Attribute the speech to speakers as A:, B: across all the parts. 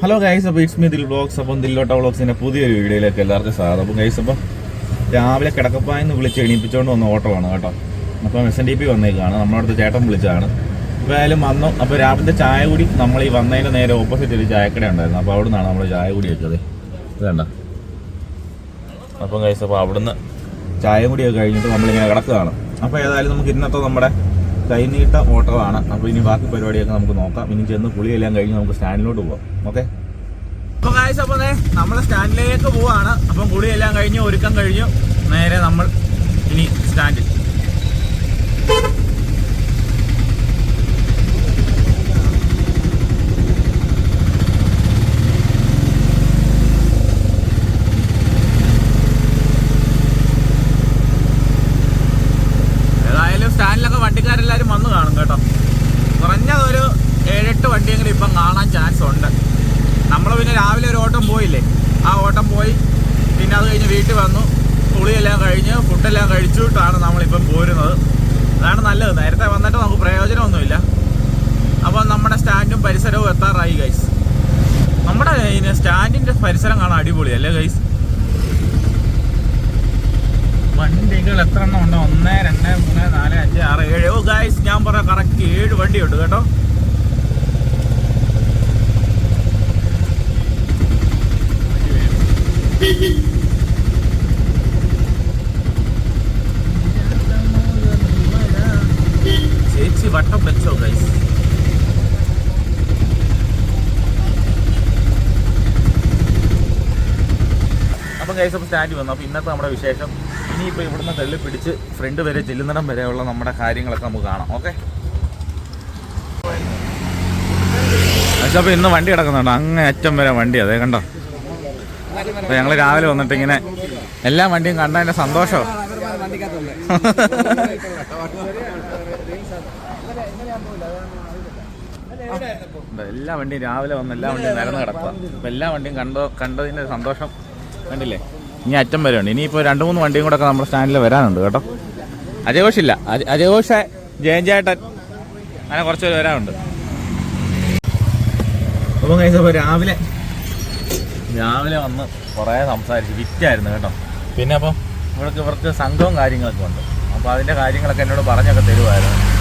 A: Hello guys അപ്പോൾ it's me Dil vlogs. അപ്പം ദില്ലോട്ട ബ്ലോഗ്സിന്റെ പുതിയൊരു വീഡിയോയിലേക്ക് എല്ലാവർക്കും സ്വാഗതം. അപ്പം ഗൈസ് അപ്പം രാവിലെ കിടക്കപ്പായെന്ന് വിളിച്ച് എണീപ്പിച്ചുകൊണ്ട് വന്ന ഓട്ടമാണ് കേട്ടോ. അപ്പം എസ് എൻ ഡി പി വന്നേക്കാണ്. നമ്മളടുത്ത് ചേട്ടൻ വിളിച്ചതാണ്. അപ്പോൾ ആയാലും വന്നു. അപ്പോൾ രാവിലത്തെ ചായ കൂടി നമ്മൾ ഈ വന്നതിന്റെ നേരെ ഓപ്പോസിറ്റ് ഒരു ചായക്കട ഉണ്ടായിരുന്നു. അപ്പോൾ അവിടെ നിന്നാണ് നമ്മൾ ചായ കൂടി വെച്ചത്. വേണ്ട അപ്പം ഗൈസ് അപ്പോൾ അവിടുന്ന് ചായ കൂടിയൊക്കെ കഴിഞ്ഞിട്ട് നമ്മളിങ്ങനെ കിടക്കുകയാണ്. അപ്പോൾ ഏതായാലും നമുക്ക് ഇന്നത്തെ നമ്മുടെ കൈനീട്ട ഓട്ടറാണ് അപ്പോൾ ഇനി ബാക്കി പരിപാടിയൊക്കെ നമുക്ക് നോക്കാം. ഇനി ചെന്ന് പുളിയെല്ലാം കഴിഞ്ഞ് നമുക്ക് സ്റ്റാൻഡിലോട്ട് പോവാം. ഓക്കെ? അപ്പോൾ കാഴ്ച അപ്പോൾ നമ്മൾ സ്റ്റാൻഡിലേക്ക് പോവാണ്. അപ്പം കുളിയെല്ലാം കഴിഞ്ഞ് ഒരുക്കം കഴിഞ്ഞു നേരെ നമ്മൾ ഇനി സ്റ്റാൻഡിൽ ഏതായാലും സ്റ്റാൻഡിലൊക്കെ വണ്ടിക്കാരെല്ലാവരും വന്നു കാണും കേട്ടോ കുറഞ്ഞതൊരു ഏഴെട്ട് വണ്ടിയെങ്കിലും ഇപ്പം കാണാൻ ചാൻസ് ഉണ്ട്. നമ്മൾ പിന്നെ രാവിലെ ഒരു ഓട്ടം പോയില്ലേ? ആ ഓട്ടം പോയി. പിന്നെ അത് കഴിഞ്ഞ് വീട്ടിൽ വന്നു. കുളിയെല്ലാം കഴിഞ്ഞ് ഫുഡെല്ലാം കഴിച്ചിട്ടാണ് നമ്മളിപ്പം പോരുന്നത്. അതാണ് നല്ലത്. നേരത്തെ വന്നിട്ട് നമുക്ക് പ്രയോജനമൊന്നുമില്ല. അപ്പം നമ്മുടെ സ്റ്റാൻഡും പരിസരവും എത്താറായി ഗൈസ് നമ്മുടെ സ്റ്റാൻഡിന്റെ പരിസരം കാണാൻ അടിപൊളിയല്ലേ ഗൈസ് വണ്ടികൾ എത്ര എണ്ണം ഉണ്ടോ? ഒന്ന് രണ്ട് മൂന്ന് നാല് അഞ്ച് ആറ് ഏഴ്. ഓ ഗായ്സ് ഞാൻ പറയാം കറക്റ്റ് ഏഴ് വണ്ടിയുണ്ട് കേട്ടോ. വട്ടം വെച്ചോ ഗൈസ് അപ്പം ഗൈസ് അപ്പം സ്റ്റാൻഡ് വന്നു. അപ്പോൾ ഇന്നത്തെ നമ്മുടെ വിശേഷം. ഇനിയിപ്പോൾ ഇവിടുന്ന് തള്ളി പിടിച്ച് ഫ്രണ്ട് വരെ ചെല്ലുന്നിടം വരെയുള്ള നമ്മുടെ കാര്യങ്ങളൊക്കെ നമുക്ക് കാണാം ഓക്കെ അപ്പോൾ ഇന്ന് വണ്ടി കിടക്കുന്നുണ്ട്. അങ്ങേ അറ്റം വരെ വണ്ടി അതേ കണ്ടോ? അപ്പോൾ ഞങ്ങൾ രാവിലെ വന്നിട്ട് ഇങ്ങനെ എല്ലാ വണ്ടിയും കണ്ടതിന്റെ സന്തോഷമോ എല്ലാ വണ്ടിയും രാവിലെ വന്ന് എല്ലാ വണ്ടിയും നിരന്ന് കിടക്കുക. എല്ലാ വണ്ടിയും കണ്ടോ കണ്ടതിന്റെ സന്തോഷം കണ്ടില്ലേ? ഇനി അറ്റം വരെ ഉണ്ട് ഇനിയിപ്പോൾ രണ്ട് മൂന്ന് വണ്ടിയും കൂടെ നമ്മുടെ സ്റ്റാൻഡിൽ വരാനുണ്ട് കേട്ടോ. അജയഘോഷില്ല അജ- അജയഘോഷ് ജയൻചേട്ടൻ അങ്ങനെ കുറച്ച് പേര് വരാനുണ്ട്. അപ്പം കഴിച്ചപ്പോൾ രാവിലെ രാവിലെ വന്ന് കുറേ സംസാരിച്ച് വിറ്റായിരുന്നു കേട്ടോ. പിന്നെ അപ്പം ഇവർക്ക് ഇവർക്ക് സംഘവും കാര്യങ്ങളൊക്കെ ഉണ്ട്. അപ്പോൾ അതിന്റെ കാര്യങ്ങളൊക്കെ എന്നോട് പറഞ്ഞൊക്കെ തരുമായിരുന്നു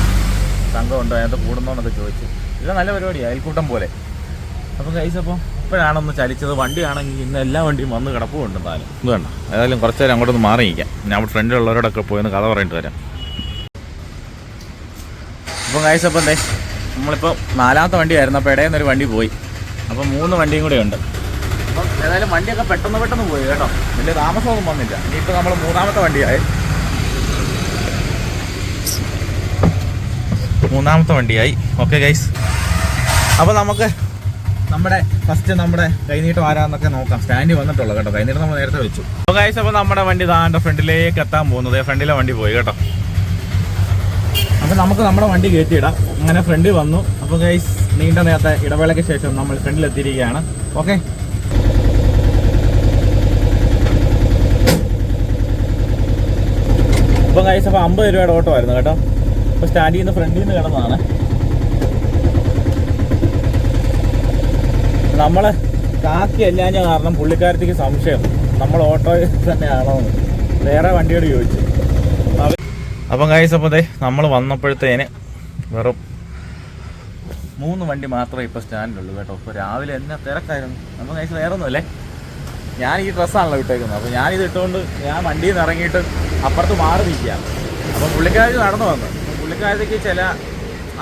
A: സംഘം ഉണ്ടോ? അതിനകത്ത് കൂടുന്നോന്നൊക്കെ ചോദിച്ചു. ഇത് നല്ല പരിപാടിയാണ് അയൽക്കൂട്ടം പോലെ. അപ്പോൾ കൈസ് അപ്പോൾ ഇപ്പോഴാണൊന്ന് ചലിച്ചത്. വണ്ടിയാണെങ്കിൽ ഇന്ന് എല്ലാ വണ്ടിയും വന്ന് കിടപ്പുണ്ട് എന്തായാലും ഇത് വേണ്ട ഏതായാലും കുറച്ച് നേരം അങ്ങോട്ടൊന്ന് മാറി നിൽക്കാം. ഞാൻ അവിടെ ഫ്രണ്ടിലുള്ളവരോടൊക്കെ പോയി ഒന്ന് കഥ പറഞ്ഞിട്ട് വരാം. അപ്പോൾ കൈസ് അപ്പോൾ എന്തേ നമ്മളിപ്പോൾ നാലാമത്തെ വണ്ടി ആയിരുന്നു അപ്പോൾ ഇടയിൽ നിന്നൊരു വണ്ടി പോയി. അപ്പോൾ മൂന്ന് വണ്ടിയും കൂടെ ഉണ്ട്. അപ്പം ഏതായാലും വണ്ടിയൊക്കെ പെട്ടെന്ന് പെട്ടെന്ന് പോയി കേട്ടോ. വലിയ താമസമൊന്നും വന്നില്ല. ഇനിയിപ്പോൾ നമ്മൾ മൂന്നാമത്തെ വണ്ടിയായി. മൂന്നാമത്തെ വണ്ടിയായി. ഓക്കെ ഗൈസ് അപ്പോൾ നമുക്ക് നമ്മുടെ ഫസ്റ്റ് നമ്മുടെ കൈനീട്ടം ആരാന്നൊക്കെ നോക്കാം. സ്റ്റാൻഡിൽ വന്നിട്ടുള്ളൂ കേട്ടോ. കൈനീട്ടം നമ്മൾ നേരത്തെ വെച്ചു. അപ്പോൾ ഗൈസ് അപ്പോൾ നമ്മുടെ വണ്ടി താണ്ട ഫ്രണ്ടിലേക്ക് എത്താൻ പോകുന്നത്. ഫ്രണ്ടിലെ വണ്ടി പോയി കേട്ടോ. അപ്പോൾ നമുക്ക് നമ്മുടെ വണ്ടി കയറ്റിയിടാം. അങ്ങനെ ഫ്രണ്ടിൽ വന്നു. അപ്പോൾ ഗൈസ് നീണ്ട നേരത്തെ ഇടവേളയ്ക്ക് ശേഷം നമ്മൾ ഫ്രണ്ടിൽ എത്തിയിരിക്കുകയാണ്. ഓക്കെ അപ്പോൾ ഗൈസ് അപ്പോൾ അമ്പത് രൂപയുടെ ഓട്ടോ ആയിരുന്നു കേട്ടോ. അപ്പോൾ സ്റ്റാൻഡ് ചെയ്യുന്ന ഫ്രണ്ടിൽ നിന്ന് കിടന്നതാണ്. നമ്മൾ കാക്കി അല്ലാഞ്ഞ കാരണം പുള്ളിക്കാരത്തേക്ക് സംശയം. നമ്മൾ ഓട്ടോ തന്നെയാണോ. വേറെ വണ്ടിയോട് ചോദിച്ചു. അപ്പം കായ്സ് അപ്പോൾ നമ്മൾ വന്നപ്പോഴത്തേന് വെറും മൂന്ന് വണ്ടി മാത്രമേ ഇപ്പോൾ സ്റ്റാൻഡിലുള്ളൂ കേട്ടോ. ഇപ്പോൾ രാവിലെ എന്നെ തിരക്കായിരുന്നു. നമ്മൾ കായ്സ് വേറെ ഒന്നുമല്ലേ ഞാൻ ഈ ഡ്രസ്സാണല്ലോ ഇട്ടേക്കുന്നത്. അപ്പോൾ ഞാനിത് ഇട്ടുകൊണ്ട് ഞാൻ വണ്ടിയിൽ നിന്ന് ഇറങ്ങിയിട്ട് അപ്പുറത്ത് മാറി നിൽക്കുകയാണ്. അപ്പം പുള്ളിക്കാരി നടന്നു വന്നു. അപ്പോൾ പുള്ളിക്കാരത്തേക്ക് ചില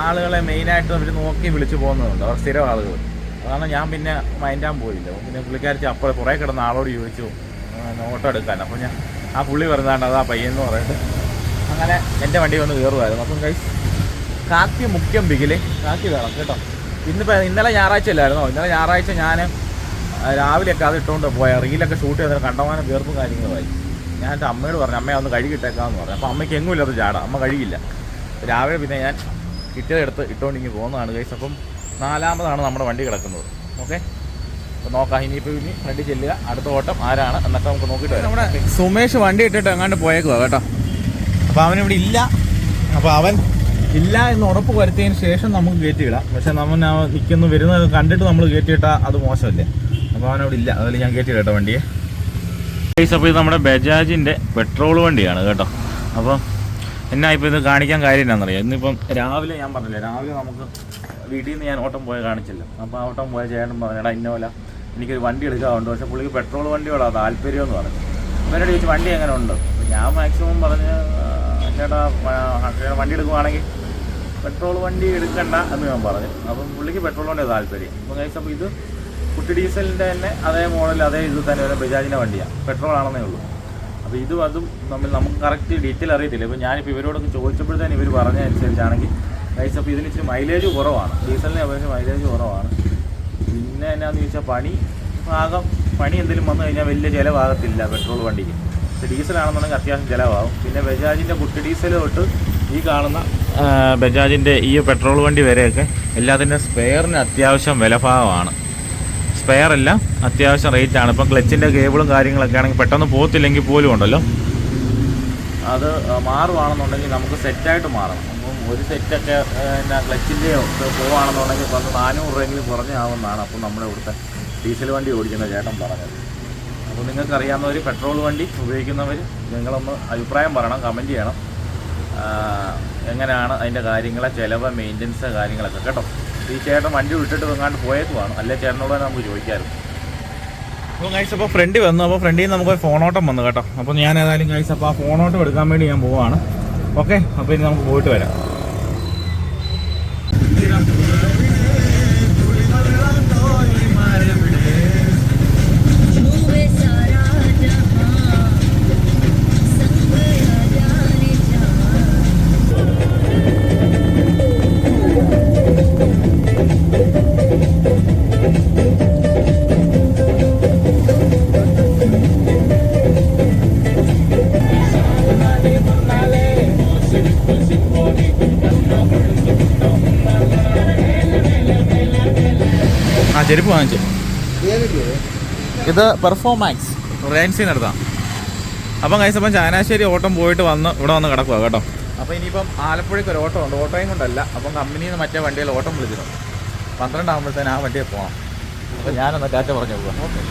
A: ആളുകളെ മെയിനായിട്ട് അവർ നോക്കി വിളിച്ചു പോകുന്നതുണ്ട്. അവർ സ്ഥിരം ആളുകൾ അതാണ് ഞാൻ പിന്നെ മൈൻഡാൻ പോയില്ല. പിന്നെ പുള്ളിക്കാരിച്ച് അപ്പോൾ കുറേ കിടന്ന ആളോട് ചോദിച്ചു നോട്ട് എടുക്കാൻ. അപ്പോൾ ഞാൻ ആ പുള്ളി പറഞ്ഞാണ്ട് അതാ പയ്യെന്ന് പറഞ്ഞിട്ട് അങ്ങനെ എന്റെ വണ്ടി വന്ന് കയറുമായിരുന്നു അപ്പം കൈ കാക്കി മുഖ്യം ബിഗിൽ കാക്കി വേണം കേട്ടോ. ഇന്നിപ്പോൾ ഇന്നലെ ഞായറാഴ്ച അല്ലായിരുന്നോ? ഇന്നലെ ഞായറാഴ്ച ഞാൻ രാവിലെയൊക്കെ അത് ഇട്ടുകൊണ്ട് പോയ. റീലൊക്കെ ഷൂട്ട് ചെയ്തിട്ട് കണ്ടമാനം വീർപ്പും കാര്യങ്ങളുമായി ഞാൻ എന്റെ അമ്മയോട് പറഞ്ഞു അമ്മയെ ഒന്ന് കഴുകിട്ടേക്കാന്ന് പറഞ്ഞു. അപ്പോൾ അമ്മയ്ക്ക് എങ്ങുമില്ലാത്ത ചാട. അമ്മ കഴുകില്ല രാവിലെ പിന്നെ ഞാൻ കിട്ടിയതെടുത്ത് ഇട്ടുകൊണ്ട് ഇങ്ങനെ പോകുന്നതാണ് കൈസ് അപ്പം നാലാമതാണ് നമ്മുടെ വണ്ടി കിടക്കുന്നത്. ഓക്കെ അപ്പോൾ നോക്കാം. ഇനിയിപ്പോൾ ഇനി ഫ്രണ്ടിൽ ചെല്ലുക. അടുത്ത ഓട്ടം ആരാണ്? എന്നൊക്കെ നമുക്ക് നോക്കിയിട്ട് വരാം. നമ്മുടെ സുമേഷ് വണ്ടി ഇട്ടിട്ട് എങ്ങാണ്ട് പോയേക്കുക കേട്ടോ. അപ്പോൾ ഇവിടെ ഇല്ല. അപ്പോൾ അവൻ ഇല്ല എന്ന് ഉറപ്പ് വരുത്തിയതിന് ശേഷം നമുക്ക് കയറ്റി വിടാം. പക്ഷേ നമ്മൾ നിൽക്കുന്നു വരുന്നത് കണ്ടിട്ട് നമ്മൾ കയറ്റിയിട്ടാൽ അത് മോശമല്ലേ? അപ്പോൾ അവനവിടെ ഇല്ല. അതിൽ ഞാൻ കയറ്റി കേട്ടോ വണ്ടിയെ. അപ്പോൾ ഇത് നമ്മുടെ ബജാജിന്റെ പെട്രോൾ വണ്ടിയാണ് കേട്ടോ. അപ്പോൾ എന്നാ ഇപ്പോൾ ഇത് കാണിക്കാൻ കാര്യം എന്നാണെന്നറിയാം ഇന്നിപ്പം രാവിലെ ഞാൻ പറഞ്ഞില്ലേ രാവിലെ നമുക്ക് വീട്ടിൽ നിന്ന് ഞാൻ ഓട്ടം പോയ കാണിച്ചില്ല. അപ്പോൾ ഓട്ടം പോയ ചേട്ടൻ പറഞ്ഞടാ ഇന്നോല എനിക്കൊരു വണ്ടി എടുക്കാറുണ്ട് പക്ഷേ പുള്ളിക്ക് പെട്രോൾ വണ്ടിയോടാ താല്പര്യം എന്ന് പറഞ്ഞു. അവരോട് ചോദിച്ചു വണ്ടി എങ്ങനെ ഉണ്ട്? ഞാൻ മാക്സിമം പറഞ്ഞ് "ആ, ചേട്ടാ വണ്ടി എടുക്കുവാണെങ്കിൽ പെട്രോൾ വണ്ടി എടുക്കണ്ട എന്ന് ഞാൻ പറഞ്ഞു. അപ്പം പുള്ളിക്ക് പെട്രോൾ വണ്ടി താല്പര്യം. അപ്പം കഴിച്ച് അപ്പോൾ ഇത് കുട്ടി ഡീസലിന്റെ തന്നെ അതേ മോഡൽ അതേ ഇത് തന്നെ ഒരു ബജാജിന്റെ വണ്ടിയാണ് പെട്രോൾ ആണെന്നേ ഉള്ളൂ. അപ്പോൾ ഇതും അതും തമ്മിൽ നമുക്ക് കറക്റ്റ് ഡീറ്റെയിൽ അറിയത്തില്ല. ഇപ്പോൾ ഞാനിപ്പോൾ ഇവരോടൊക്കെ ചോദിച്ചപ്പോഴത്തേന് ഇവർ പറഞ്ഞ അനുസരിച്ചാണെങ്കിൽ ഗൈസ് അപ്പോൾ ഇതിന് ഇച്ചിരി മൈലേജ് കുറവാണ്. ഡീസലിനെ അപേക്ഷിച്ച് മൈലേജ് കുറവാണ്. പിന്നെ എന്നാന്ന് ചോദിച്ചാൽ പണി ഭാഗം പണി എന്തെങ്കിലും വന്നു കഴിഞ്ഞാൽ വലിയ ചിലവാകത്തില്ല പെട്രോൾ വണ്ടിക്ക്. പക്ഷേ ഡീസലാണെന്നുണ്ടെങ്കിൽ അത്യാവശ്യം ചിലവാകും. പിന്നെ ബജാജിന്റെ കുട്ടി ഡീസൽ തൊട്ട് ഈ കാണുന്ന ബജാജിന്റെ ഈ പെട്രോൾ വണ്ടി വരെയൊക്കെ എല്ലാത്തിന്റെ സ്പെയറിന് അത്യാവശ്യം വിലഭാഗമാണ്. സ്പെയർ എല്ലാം അത്യാവശ്യം റേറ്റ് ആണ്. ഇപ്പം ക്ലച്ചിന്റെ കേബിളും കാര്യങ്ങളൊക്കെ ആണെങ്കിൽ പെട്ടെന്ന് പോകത്തില്ലെങ്കിൽ പോലും ഉണ്ടല്ലോ. അത് മാറുവാണെന്നുണ്ടെങ്കിൽ നമുക്ക് സെറ്റായിട്ട് മാറണം. അപ്പം ഒരു സെറ്റൊക്കെ എന്നാ ക്ലച്ചിന്റെയോ ഇപ്പം അത് നാനൂറ് രൂപയെങ്കിലും കുറഞ്ഞാവുന്നതാണ് അപ്പം നമ്മുടെ ഇവിടുത്തെ ഡീസൽ വണ്ടി ഓടിക്കുന്ന ചേട്ടൻ പറഞ്ഞത്. അപ്പോൾ നിങ്ങൾക്കറിയാവുന്നവർ പെട്രോൾ വണ്ടി ഉപയോഗിക്കുന്നവർ നിങ്ങളൊന്ന് അഭിപ്രായം പറയണം കമന്റ് ചെയ്യണം. എങ്ങനെയാണ് അതിന്റെ കാര്യങ്ങളെ ചിലവ് മെയിന്റനൻസ് കാര്യങ്ങളൊക്കെ കേട്ടോ? ഈ ചേട്ടൻ വണ്ടി വിട്ടിട്ട് എങ്ങാണ്ട് പോയേക്കുവാണ്. അല്ലേ ചേട്ടനോട് നമുക്ക് ചോദിക്കാമായിരുന്നു അപ്പോൾ ഗൈസ് അപ്പോൾ ഫ്രണ്ട് വന്നു. അപ്പോൾ ഫ്രണ്ടിൽ നിന്ന് നമുക്ക് ഫോണോട്ടം വന്നു കേട്ടോ. അപ്പോൾ ഞാൻ ഏതായാലും ഗൈസ് അപ്പോൾ ആ ഫോണോട്ടം എടുക്കാൻ വേണ്ടി ഞാൻ പോവാണ്. ഓക്കെ അപ്പോൾ ഇനി നമുക്ക് പോയിട്ട് വരാം. ചെരുപ്പ് വാങ്ങിച്ചു? ഇത് പെർഫോമാക്സ്. റിലയൻസിന് എടുത്താ. അപ്പം കഴിച്ചപ്പം അപ്പം ചങ്ങനാശ്ശേരി ഓട്ടം പോയിട്ട് വന്ന് ഇവിടെ വന്ന് കിടക്കുക കേട്ടോ. അപ്പോൾ ഇനിയിപ്പം ആലപ്പുഴയ്ക്ക് ഒരു ഓട്ടം ഉണ്ട്. ഓട്ടോയും കൊണ്ടല്ല. അപ്പം കമ്പനിയിൽ നിന്ന് മറ്റേ വണ്ടിയിൽ ഓട്ടം വിളിച്ചിരുന്നു പന്ത്രണ്ടാകുമ്പോഴത്തേന് ആ വണ്ടിയിൽ പോകണം അപ്പം ഞാനൊന്ന് ടാറ്റ പറഞ്ഞു പോകാം ഓക്കെ.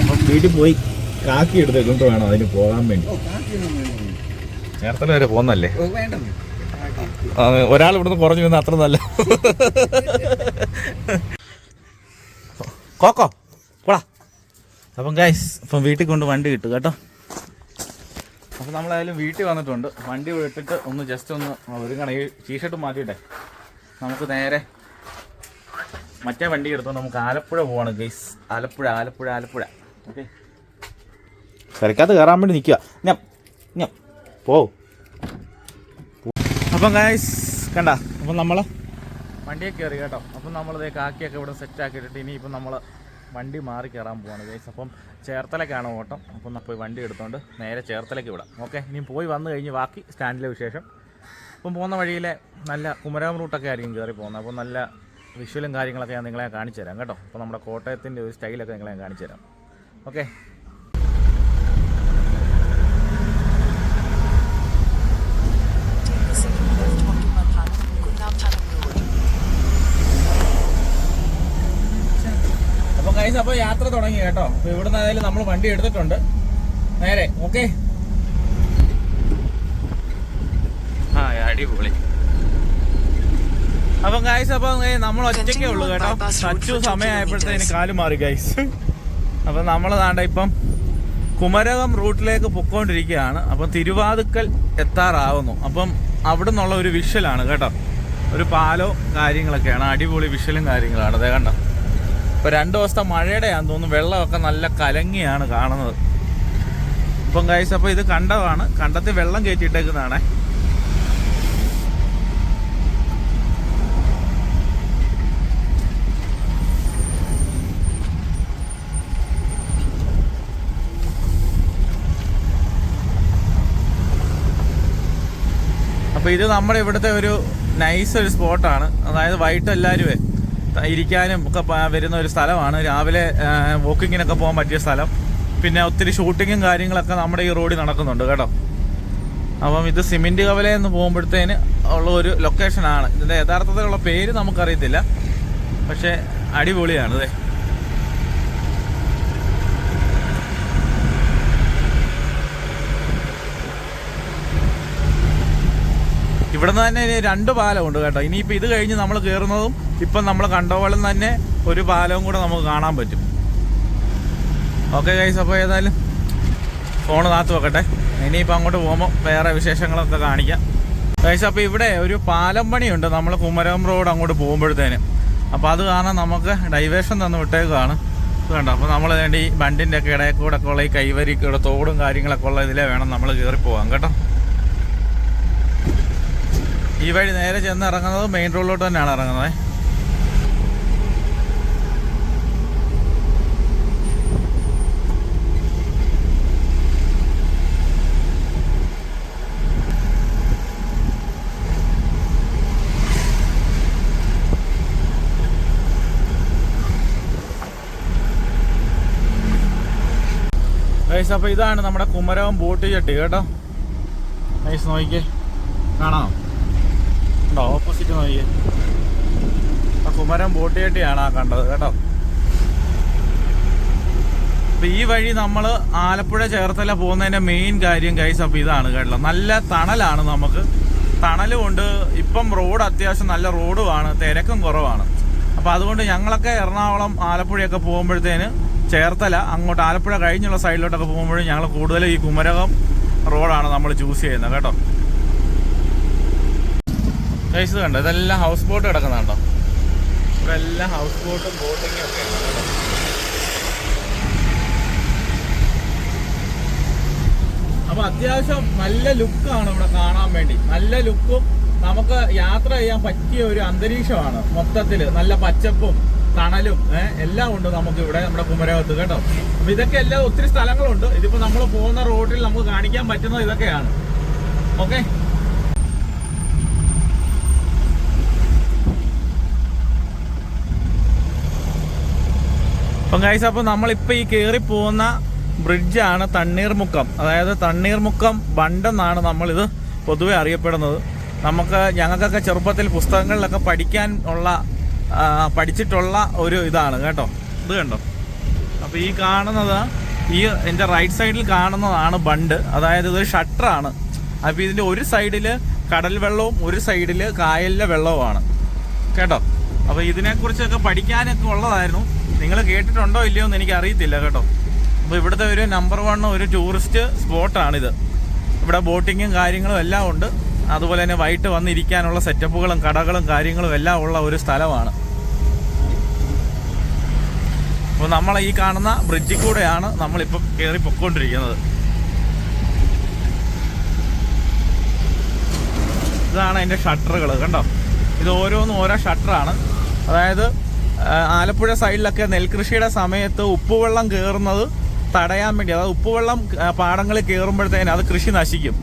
A: അപ്പം വീട്ടിൽ പോയി കാക്കി എടുത്തിട്ടുണ്ട് വേണം അതിന് പോകാൻ വേണ്ടി. ചേർത്തല വരെ പോകുന്നല്ലേ? ആ, ഒരാൾ ഇവിടുന്ന് കുറഞ്ഞു വന്ന അത്ര നല്ല. കോക്കോ പോടാ. അപ്പം ഗൈസ് അപ്പം വീട്ടിൽ കൊണ്ട് വണ്ടി കിട്ടും കേട്ടോ. അപ്പം നമ്മളായാലും വീട്ടിൽ വന്നിട്ടുണ്ട്. വണ്ടി ഇട്ടിട്ട് ഒന്ന് ജസ്റ്റ് ഒന്ന് ഒരുങ്ങണം. ഈ ടീഷർട്ട് മാറ്റിയിട്ടെ. നമുക്ക് നേരെ മറ്റേ വണ്ടി എടുത്തോ നമുക്ക് ആലപ്പുഴ പോവാണ് ഗൈസ് ആലപ്പുഴ ആലപ്പുഴ ആലപ്പുഴ. ഓക്കെ തിരക്കകത്ത് കയറാൻ വേണ്ടി നിൽക്കുക ഞാൻ ഞാൻ പോ. അപ്പം ഗായ്സ് കണ്ട? അപ്പം നമ്മൾ വണ്ടിയെ കയറി കേട്ടോ. അപ്പം നമ്മളിതേ കാക്കിയൊക്കെ ഇവിടെ സെറ്റ് ആക്കിയിട്ടിട്ട് ഇനിയിപ്പം നമ്മൾ വണ്ടി മാറി കയറാൻ പോവാണ് ഗൈസ് അപ്പം ചേർത്തലക്കാണ് ഓട്ടം. അപ്പം നമ്മൾ പോയി വണ്ടി എടുത്തോണ്ട് നേരെ ചേർത്തലയ്ക്ക് വിടാം. ഓക്കെ ഇനി പോയി വന്നു കഴിഞ്ഞ് ബാക്കി സ്റ്റാൻഡിലെ വിശേഷം. അപ്പം പോകുന്ന വഴിയിലെ നല്ല കുമരകം റൂട്ടൊക്കെ ആയിരിക്കും കയറി പോകുന്നത്. അപ്പം നല്ല വിഷ്വലും കാര്യങ്ങളൊക്കെ ഞാൻ നിങ്ങളെ കാണിച്ചു തരാം കേട്ടോ. അപ്പോൾ നമ്മുടെ കോട്ടയത്തിന്റെ ഒരു സ്റ്റൈലൊക്കെ നിങ്ങളെ ഞാൻ കാണിച്ചു തരാം ഓക്കെ അപ്പൊ കൈസ് അപ്പൊ യാത്ര തുടങ്ങി കേട്ടോ. അപ്പൊ ഇവിടുന്ന് ഏതായാലും നമ്മൾ വണ്ടി എടുത്തിട്ടുണ്ട്. നേരെ ഓക്കെ ആ അടിപൊളി. അപ്പൊ ഗൈസ് അപ്പൊ നമ്മൾ ഒറ്റയ്ക്കേ ഉള്ളൂ കേട്ടോ. സച്ചു സമയമായപ്പോഴത്തേന് കാൽ മാറി ഗൈസ് അപ്പൊ നമ്മൾ താണ്ട ഇപ്പം കുമരകം റൂട്ടിലേക്ക് പൊക്കോണ്ടിരിക്കുകയാണ് അപ്പം തിരുവാതുക്കൽ എത്താറാവുന്നു. അപ്പം അവിടെ നിന്നുള്ള ഒരു വിഷ്വലാണ് കേട്ടോ. ഒരു പാലോ കാര്യങ്ങളൊക്കെയാണ്. അടിപൊളി വിഷ്വലും കാര്യങ്ങളാണ്. അതേ കണ്ടോ? ഇപ്പൊ രണ്ടു ദിവസത്തെ മഴയുടെയാന്ന് തോന്നുന്നു. വെള്ളമൊക്കെ നല്ല കലങ്ങിയാണ് കാണുന്നത്. ഇപ്പം ഗൈസ് അപ്പോൾ ഇത് കണ്ടതാണ്. കണ്ടത്തിൽ വെള്ളം കയറ്റിയിട്ടേക്കുന്നതാണേ. അപ്പോൾ ഇത് നമ്മുടെ ഇവിടുത്തെ ഒരു നൈസ് ഒരു സ്പോട്ടാണ് അതായത് വൈകിട്ട് എല്ലാവരും ഇരിക്കാനും ഒക്കെ വരുന്ന ഒരു സ്ഥലമാണ്. രാവിലെ വോക്കിങ്ങിനൊക്കെ പോകാൻ പറ്റിയ സ്ഥലം. പിന്നെ ഒത്തിരി ഷൂട്ടിങ്ങും കാര്യങ്ങളൊക്കെ നമ്മുടെ ഈ റോഡിൽ നടക്കുന്നുണ്ട് കേട്ടോ. അപ്പം ഇത് സിമെന്റ് കവലയെന്ന് പോകുമ്പോഴത്തേന് ഉള്ള ഒരു ലൊക്കേഷനാണ് ഇതിന്റെ യഥാർത്ഥത്തിലുള്ള പേര് നമുക്കറിയത്തില്ല. പക്ഷേ അടിപൊളിയാണ് ഇതേ ഇവിടുന്ന് തന്നെ ഇനി രണ്ട് പാലമുണ്ട് കേട്ടോ. ഇനിയിപ്പോൾ ഇത് കഴിഞ്ഞ് നമ്മൾ കയറുന്നതും ഇപ്പം നമ്മൾ കണ്ടപോലെ തന്നെ ഒരു പാലവും കൂടെ നമുക്ക് കാണാൻ പറ്റും. ഓക്കെ ഗൈസ് അപ്പോൾ ഏതായാലും ഫോൺ കാത്തു വെക്കട്ടെ. ഇനിയിപ്പോൾ അങ്ങോട്ട് പോകുമ്പോൾ വേറെ വിശേഷങ്ങളൊക്കെ കാണിക്കാം. ഗൈസ് അപ്പോൾ ഇവിടെ ഒരു പാലം പണിയുണ്ട്. നമ്മൾ കുമരകം റോഡ് അങ്ങോട്ട് പോകുമ്പോഴത്തേനും. അപ്പോൾ അത് കാരണം നമുക്ക് ഡൈവേഷൻ തന്നു വിട്ടേക്കാണ് വേണ്ട അപ്പോൾ നമ്മൾ വേണ്ടി ഈ ബണ്ടിന്റെ ഒക്കെ ഇടയിൽ കൂടെ ഒക്കെ ഉള്ള ഈ കൈവരിക്കൂടെ തോടും കാര്യങ്ങളൊക്കെ ഉള്ള ഇതിലേ വേണം നമ്മൾ കയറി കേട്ടോ? ഈ വഴി നേരെ ചെന്ന് ഇറങ്ങുന്നത് മെയിൻ റോഡിലോട്ട് തന്നെയാണ് ഇറങ്ങുന്നത്. ഗൈസ് അപ്പോൾ ഇതാണ് നമ്മുടെ കുമരകം ബോട്ട് ചട്ടി കേട്ടോ? ഗൈസ് നോക്കിക്കേ. കാണാം. ഉണ്ടോ ഓപ്പോസിറ്റ് നോക്കിയേ ആ കുമരം ബോട്ട് ചട്ടിയാണ് ആ കണ്ടത് കേട്ടോ? അപ്പൊ ഈ വഴി നമ്മൾ ആലപ്പുഴ ചേർത്തല പോകുന്നതിന്റെ മെയിൻ കാര്യം ഗൈസ് അപ്പൊ ഇതാണ് കേട്ടോ. നല്ല തണലാണ് നമുക്ക്. തണലും ഉണ്ട് ഇപ്പം റോഡ് അത്യാവശ്യം നല്ല റോഡുമാണ് തിരക്കും കുറവാണ്. അപ്പൊ അതുകൊണ്ട് ഞങ്ങളൊക്കെ എറണാകുളം ആലപ്പുഴയൊക്കെ പോകുമ്പോഴത്തേന് ചേർത്തല അങ്ങോട്ട് ആലപ്പുഴ കഴിഞ്ഞുള്ള സൈഡിലോട്ടൊക്കെ പോകുമ്പോഴും ഞങ്ങൾ കൂടുതലും ഈ കുമരകം റോഡാണ് നമ്മൾ ചൂസ് ചെയ്യുന്നത് കേട്ടോ? ഗൈസ് കണ്ടോ? ഇതെല്ലാം ഹൗസ് ബോട്ട് കിടക്കുന്നുണ്ടോ ഇവിടെ എല്ലാം ഹൗസ് ബോട്ടും ബോട്ടിങ്ങും ഒക്കെ. അപ്പൊ അത്യാവശ്യം നല്ല ലുക്കാണ് ഇവിടെ കാണാൻ വേണ്ടി. നല്ല ലുക്കും നമുക്ക് യാത്ര ചെയ്യാൻ പറ്റിയ ഒരു അന്തരീക്ഷമാണ് മൊത്തത്തിൽ. നല്ല പച്ചപ്പും തണലും എല്ലാം ഉണ്ട് നമുക്ക് ഇവിടെ നമ്മുടെ കുമരകത്ത് കേട്ടോ. അപ്പൊ ഇതൊക്കെ എല്ലാം ഒത്തിരി സ്ഥലങ്ങളുണ്ട്. ഇതിപ്പോ നമ്മൾ പോകുന്ന റോഡിൽ നമുക്ക് കാണിക്കാൻ പറ്റുന്നത് ഇതൊക്കെയാണ്. ഓക്കെ അപ്പം ഗൈസ് അപ്പോൾ നമ്മളിപ്പോൾ ഈ കയറി പോകുന്ന ബ്രിഡ്ജാണ് തണ്ണീർമുക്കം. അതായത് തണ്ണീർമുക്കം ബണ്ടെന്നാണ് നമ്മളിത് പൊതുവെ അറിയപ്പെടുന്നത്. നമുക്ക് ഞങ്ങൾക്കൊക്കെ ചെറുപ്പത്തിൽ പുസ്തകങ്ങളിലൊക്കെ പഠിക്കാൻ ഉള്ള പഠിച്ചിട്ടുള്ള ഒരു ഇതാണ് കേട്ടോ. ഇത് കണ്ടോ? അപ്പോൾ ഈ കാണുന്നത് ഈ എന്റെ റൈറ്റ് സൈഡിൽ കാണുന്നതാണ് ബണ്ട്. അതായത് ഇതൊരു ഷട്ടറാണ് അപ്പോൾ ഇതിന്റെ ഒരു സൈഡിൽ കടൽ വെള്ളവും ഒരു സൈഡിൽ കായലിലെ വെള്ളവുമാണ്. കേട്ടോ? അപ്പോൾ ഇതിനെക്കുറിച്ചൊക്കെ പഠിക്കാനൊക്കെ ഉള്ളതായിരുന്നു. നിങ്ങൾ കേട്ടിട്ടുണ്ടോ ഇല്ലയോ എന്ന് എനിക്ക് അറിയത്തില്ല കേട്ടോ. അപ്പോൾ ഇവിടുത്തെ ഒരു നമ്പർ വൺ ഒരു ടൂറിസ്റ്റ് സ്പോട്ടാണിത് ഇവിടെ ബോട്ടിങ്ങും കാര്യങ്ങളും എല്ലാം ഉണ്ട്. അതുപോലെ തന്നെ വൈകിട്ട് വന്നിരിക്കാനുള്ള സെറ്റപ്പുകളും കടകളും കാര്യങ്ങളും എല്ലാം ഉള്ള ഒരു സ്ഥലമാണ്. അപ്പോൾ നമ്മൾ ഈ കാണുന്ന ബ്രിഡ്ജിൽ കൂടെയാണ് നമ്മളിപ്പോൾ കയറി പൊക്കോണ്ടിരിക്കുന്നത്. ഇതാണ് അതിന്റെ ഷട്ടറുകൾ കണ്ടോ? ഇത് ഓരോന്നും ഓരോ ഷട്ടറാണ് അതായത് ആലപ്പുഴ സൈഡിലൊക്കെ നെൽകൃഷിയുടെ സമയത്ത് ഉപ്പുവെള്ളം കയറുന്നത് തടയാൻ വേണ്ടി അതായത് ഉപ്പുവെള്ളം പാടങ്ങളിൽ കയറുമ്പോഴത്തേന് അത് കൃഷി നശിക്കും.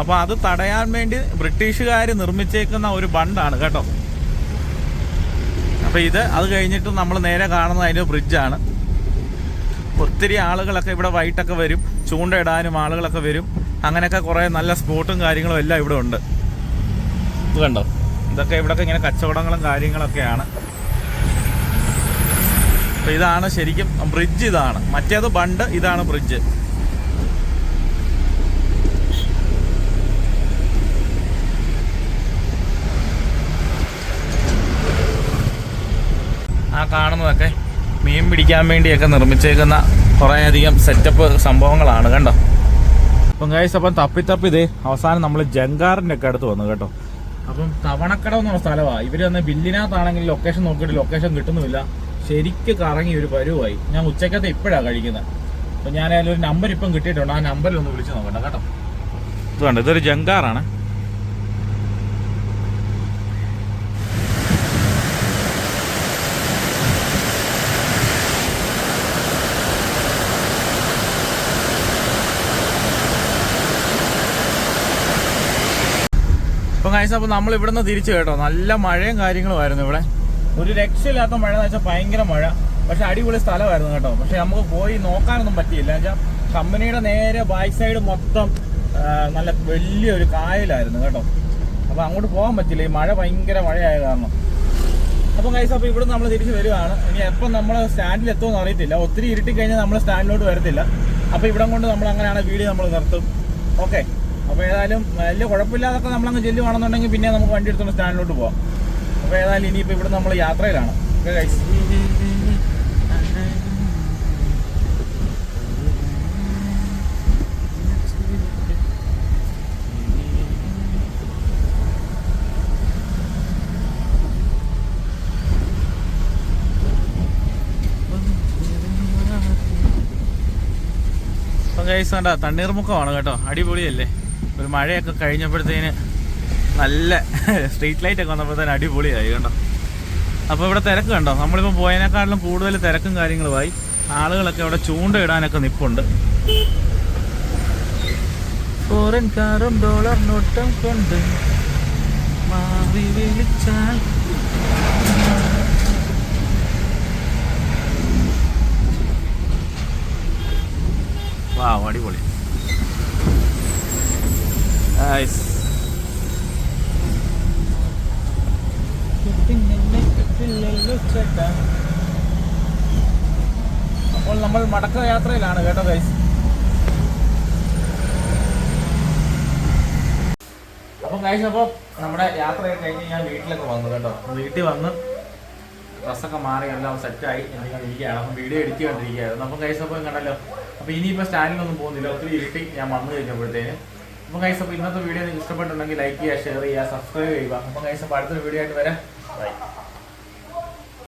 A: അപ്പോൾ അത് തടയാൻ വേണ്ടി ബ്രിട്ടീഷുകാർ നിർമ്മിച്ചേക്കുന്ന ഒരു ബണ്ടാണ് കേട്ടോ. അപ്പോൾ ഇത് അത് കഴിഞ്ഞിട്ട് നമ്മൾ നേരെ കാണുന്നത് അതിന്റെ ബ്രിഡ്ജാണ് ഒത്തിരി ആളുകളൊക്കെ ഇവിടെ വൈകിട്ടൊക്കെ വരും ചൂണ്ടയിടാനും ആളുകളൊക്കെ വരും. അങ്ങനെയൊക്കെ കുറേ നല്ല സ്പോട്ടും കാര്യങ്ങളും എല്ലാം ഇവിടെ ഉണ്ട്. ഇത് കണ്ടോ? ഇതൊക്കെ ഇവിടൊക്കെ ഇങ്ങനെ കച്ചവടങ്ങളും കാര്യങ്ങളൊക്കെയാണ്. അപ്പൊ ഇതാണ് ശരിക്കും ബ്രിഡ്ജ് ഇതാണ്. മറ്റേത് ബണ്ട് ഇതാണ് ബ്രിഡ്ജ് ആ കാണുന്നതൊക്കെ മീൻ പിടിക്കാൻ വേണ്ടിയൊക്കെ നിർമ്മിച്ചേക്കുന്ന കുറേയധികം സെറ്റപ്പ് സംഭവങ്ങളാണ് കണ്ടോ? അപ്പം ഗൈസ് അപ്പം തപ്പി തപ്പി അവസാനം നമ്മൾ ജങ്കാറിന്റെ ഒക്കെ അടുത്ത് വന്നു കേട്ടോ. അപ്പം തവണക്കട എന്നുള്ള സ്ഥലമാണ് ഇവർ തന്നെ ബില്ലിനകത്താണെങ്കിൽ ലൊക്കേഷൻ നോക്കിയിട്ട് ലൊക്കേഷൻ കിട്ടുന്നുമില്ല. ശരിക്ക് കറങ്ങി ഒരു പരുവായി. ഞാൻ ഉച്ചക്കത്തെ ഇപ്പോഴാണ് കഴിക്കുന്നത് അപ്പൊ ഞാൻ അതിലൊരു നമ്പർ ഇപ്പം കിട്ടിയിട്ടുണ്ട്. ആ നമ്പറിൽ ഒന്ന് വിളിച്ച് നോക്കണ്ട കേട്ടോ. ഇത് വേണ്ട ഇതൊരു ജങ്കാറാണ്. ഇപ്പം കഴിച്ച അപ്പോൾ നമ്മൾ ഇവിടുന്ന് തിരിച്ചു കേട്ടോ. നല്ല മഴയും കാര്യങ്ങളുമായിരുന്നു ഇവിടെ. ഒരു രക്ഷയില്ലാത്ത മഴ എന്ന് വെച്ചാൽ ഭയങ്കര മഴ. പക്ഷെ അടിപൊളി സ്ഥലമായിരുന്നു കേട്ടോ. പക്ഷെ നമുക്ക് പോയി നോക്കാനൊന്നും പറ്റിയില്ല. വെച്ചാൽ കമ്പനിയുടെ നേരെ ബാക്ക് സൈഡ് മൊത്തം നല്ല വലിയൊരു കായലായിരുന്നു കേട്ടോ. അപ്പോൾ അങ്ങോട്ട് പോകാൻ പറ്റില്ല. ഈ മഴ ഭയങ്കര മഴയായ കാരണം. അപ്പോൾ കൈസ് അപ്പോൾ ഇവിടെ നമ്മൾ തിരിച്ച് വരുവാണ്. ഇനി എപ്പം നമ്മൾ സ്റ്റാൻഡിൽ എത്തുമെന്ന് അറിയത്തില്ല. ഒത്തിരി ഇരുട്ടി കഴിഞ്ഞാൽ നമ്മൾ സ്റ്റാൻഡിലോട്ട് വരത്തില്ല. അപ്പോൾ ഇവിടം കൊണ്ട് നമ്മൾ അങ്ങനെയാണ് വീഡിയോ നമ്മൾ നിർത്തും. ഓക്കെ അപ്പോൾ ഏതായാലും വലിയ കുഴപ്പമില്ലാതൊക്കെ നമ്മളങ്ങ് ചെല്ലുവാണെന്നുണ്ടെങ്കിൽ പിന്നെ നമുക്ക് വണ്ടി എടുത്തുകൊണ്ട് സ്റ്റാൻഡിലോട്ട് പോകാം അപ്പോൾ ഏതായാലും ഇനിയിപ്പോൾ ഇവിടെ നമ്മൾ യാത്രയിലാണ്. അപ്പം കൈസ് കണ്ട തണ്ണീർമുക്കമാണ് കേട്ടോ. അടിപൊളിയല്ലേ? ഒരു മഴയൊക്കെ കഴിഞ്ഞപ്പോഴത്തേന് നല്ല സ്ട്രീറ്റ് ലൈറ്റ് ഒക്കെ വന്നപ്പോൾ തന്നെ അടിപൊളിയായി കണ്ടോ? അപ്പോൾ ഇവിടെ തിരക്ക് കണ്ടോ? നമ്മളിപ്പോൾ പോയതിനേക്കാളും കൂടുതൽ തിരക്കും കാര്യങ്ങളുമായി ആളുകളൊക്കെ ഇവിടെ ചൂണ്ടയിടാനൊക്കെ നിപ്പുണ്ട്. ഫോറിൻ കാറും അടിപൊളി. അപ്പോൾ നമ്മൾ മടക്ക യാത്രയിലാണ് കേട്ടോ ഗൈസ് അപ്പോൾ ഗൈസ് അപ്പോൾ നമ്മുടെ യാത്രയൊക്കെ കഴിഞ്ഞ് ഞാൻ വീട്ടിലൊക്കെ വന്നു കേട്ടോ. വീട്ടിൽ വന്ന് ഡ്രസ്സൊക്കെ മാറി എല്ലാം സെറ്റായി എന്തെങ്കിലും ഇരിക്കുകയാണ്. അപ്പം വീഡിയോ എഡിറ്റ് ചെയ്തുകൊണ്ടിരിക്കുകയായിരുന്നു. അപ്പം കൈസ് അപ്പോൾ കണ്ടല്ലോ. അപ്പോൾ ഇനിയിപ്പോൾ സ്റ്റാൻഡിലൊന്നും പോകുന്നില്ല. ഒത്തിരി ഇരുട്ടി ഞാൻ വന്നു കഴിഞ്ഞപ്പോഴത്തേന്. അപ്പം കൈസ് അപ്പോൾ ഇന്നത്തെ വീഡിയോ നിങ്ങൾക്ക് ഇഷ്ടപ്പെട്ടുണ്ടെങ്കിൽ ലൈക്ക് ചെയ്യുക ഷെയർ ചെയ്യുക സബ്സ്ക്രൈബ് ചെയ്യുക. അപ്പം കൈസ് അപ്പോൾ അടുത്തൊരു വീഡിയോ ആയിട്ട് വരാം. ബൈ